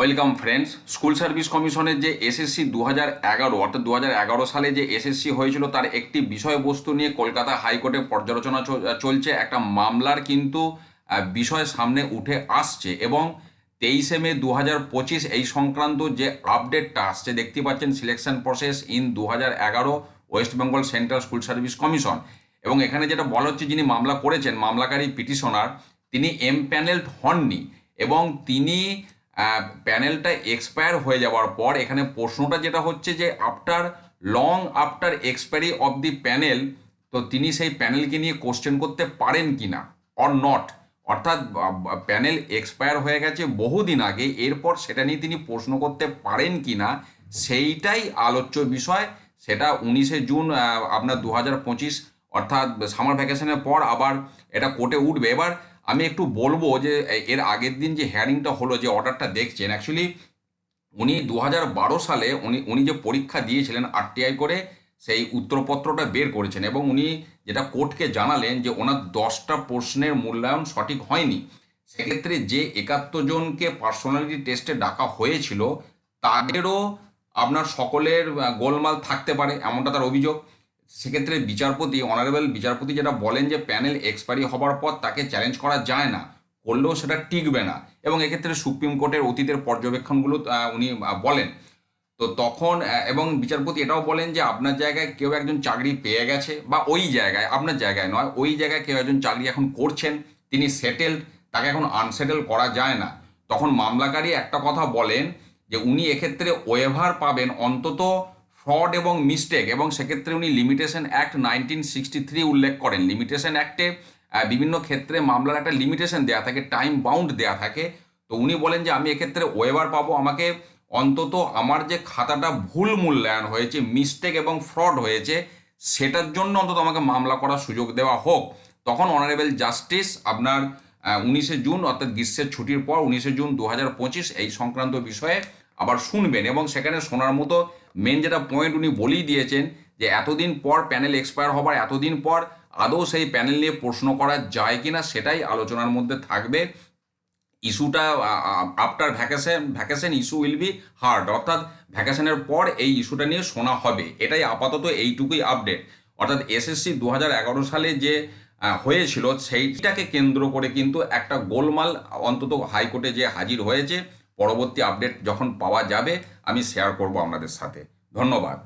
Welcome friends, school service কমিশনের যে SSC দু হাজার এগারো, অর্থাৎ দু হাজার এগারো সালে যে এসএসসি হয়েছিল, তার একটি বিষয়বস্তু নিয়ে কলকাতা হাইকোর্টে পর্যালোচনা চলছে। একটা মামলার কিন্তু বিষয় সামনে উঠে আসছে এবং তেইশে মে দু হাজার পঁচিশ এই সংক্রান্ত যে আপডেটটা আসছে, দেখতে পাচ্ছেন সিলেকশন প্রসেস ইন দু হাজার এগারো West Bengal central school service commission. এবং এখানে যেটা বলা হচ্ছে, যিনি মামলা করেছেন, মামলাকারী পিটিশনার, তিনি এম প্যানেলড হননি এবং তিনি প্যানেলটা এক্সপায়ার হয়ে যাওয়ার পর এখানে প্রশ্নটা যেটা হচ্ছে যে after long after expiry of the panel তো তিনি সেই প্যানেলকে নিয়ে কোশ্চেন করতে পারেন কি না অর নট অর্থাৎ প্যানেল এক্সপায়ার হয়ে গেছে বহুদিন আগে, এরপর সেটা নিয়ে তিনি প্রশ্ন করতে পারেন কি না সেইটাই আলোচ্য বিষয়। সেটা উনিশে জুন আপনার দু হাজার পঁচিশ, অর্থাৎ সামার ভ্যাকেশনের পর আবার এটা কোর্টে উঠবে। এবার আমি একটু বলব যে এর আগের দিন যে হ্যারিংটা হলো, যে অর্ডারটা দেখছেন অ্যাকচুয়ালি উনি দু সালে উনি উনি যে পরীক্ষা দিয়েছিলেন আরটিআই করে, সেই উত্তরপত্রটা বের করেছেন এবং উনি যেটা কোর্টকে জানালেন যে ওনার দশটা প্রশ্নের মূল্যায়ন সঠিক হয়নি। সেক্ষেত্রে যে একাত্তর জনকে পার্সোনালিটি টেস্টে ডাকা হয়েছিল, তাদেরও আপনার সকলের গোলমাল থাকতে পারে, এমনটা তার অভিযোগ। সেক্ষেত্রে বিচারপতি অনারেবল বিচারপতি যেটা বলেন যে প্যানেল এক্সপায়ারি হবার পর তাকে চ্যালেঞ্জ করা যায় না, করলেও সেটা টিকবে না। এবং এক্ষেত্রে সুপ্রিম কোর্টের অতীতের পর্যবেক্ষণগুলো উনি বলেন। তো তখন এবং বিচারপতি এটাও বলেন যে আপনার জায়গায় কেউ একজন চাকরি পেয়ে গেছে, বা ওই জায়গায়, আপনার জায়গায় নয়, ওই জায়গায় কেউ একজন চাকরি এখন করছেন, তিনি সেটেলড তাকে এখন আনসেটেল করা যায় না। তখন মামলাকারী একটা কথা বলেন যে উনি এক্ষেত্রে ওয়েভার পাবেন অন্তত ফ্রড এবং মিস্টেক এবং সেক্ষেত্রে উনি limitation act nineteen sixty three উল্লেখ করেন। লিমিটেশন অ্যাক্টে বিভিন্ন ক্ষেত্রে মামলার একটা লিমিটেশন দেওয়া থাকে, টাইম বাউন্ড দেওয়া থাকে। তো উনি বলেন যে, আমি এক্ষেত্রে ওয়েবার পাবো। আমাকে অন্তত আমার যে খাতাটা ভুল মূল্যায়ন হয়েছে, মিস্টেক এবং ফ্রড হয়েছে, সেটার জন্য অন্তত আমাকে মামলা করার সুযোগ দেওয়া হোক। তখন অনারেবল জাস্টিস আপনার উনিশে জুন, অর্থাৎ গ্রীষ্মের ছুটির পর উনিশে জুন দু হাজার পঁচিশ এই সংক্রান্ত বিষয়ে আবার শুনবেন এবং সেখানে শোনার মতো মেন যেটা পয়েন্ট উনি বলেই দিয়েছেন যে এতদিন পর প্যানেল এক্সপায়ার হবার, এতদিন পর আদৌ সেই প্যানেল নিয়ে প্রশ্ন করা যায় কিনা সেটাই আলোচনার মধ্যে থাকবে। ইস্যুটা after vacation vacation issue will be heard অর্থাৎ ভ্যাকেশনের পর এই ইস্যুটা নিয়ে শোনা হবে। এটাই আপাতত এইটুকুই আপডেট অর্থাৎ এসএসসি দু হাজার এগারো সালে যে হয়েছিল, সেইটাকে কেন্দ্র করে কিন্তু একটা গোলমাল অন্তত হাইকোর্টে যে হাজির হয়েছে পরবর্তী আপডেট যখন পাওয়া যাবে আমি শেয়ার করব আপনাদের সাথে। ধন্যবাদ।